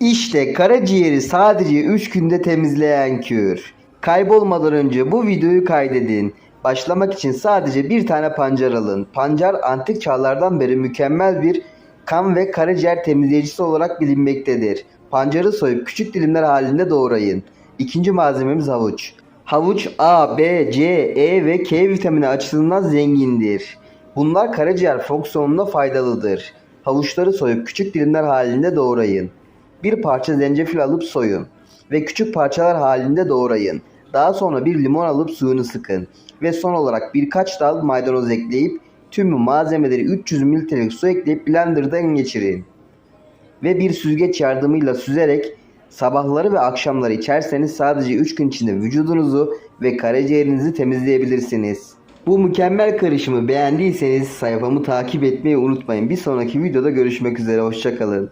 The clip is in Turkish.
İşte karaciğeri sadece 3 günde temizleyen kür. Kaybolmadan önce bu videoyu kaydedin. Başlamak için sadece bir tane pancar alın. Pancar antik çağlardan beri mükemmel bir kan ve karaciğer temizleyicisi olarak bilinmektedir. Pancarı soyup küçük dilimler halinde doğrayın. İkinci malzememiz havuç. Havuç A, B, C, E ve K vitamini açısından zengindir. Bunlar karaciğer fonksiyonuna faydalıdır. Havuçları soyup küçük dilimler halinde doğrayın. Bir parça zencefil alıp soyun ve küçük parçalar halinde doğrayın. Daha sonra bir limon alıp suyunu sıkın ve son olarak birkaç dal maydanoz ekleyip tüm malzemeleri 300 mililitrelik su ekleyip blenderdan geçirin. Ve bir süzgeç yardımıyla süzerek sabahları ve akşamları içerseniz sadece 3 gün içinde vücudunuzu ve karaciğerinizi temizleyebilirsiniz. Bu mükemmel karışımı beğendiyseniz sayfamı takip etmeyi unutmayın. Bir sonraki videoda görüşmek üzere. Hoşçakalın.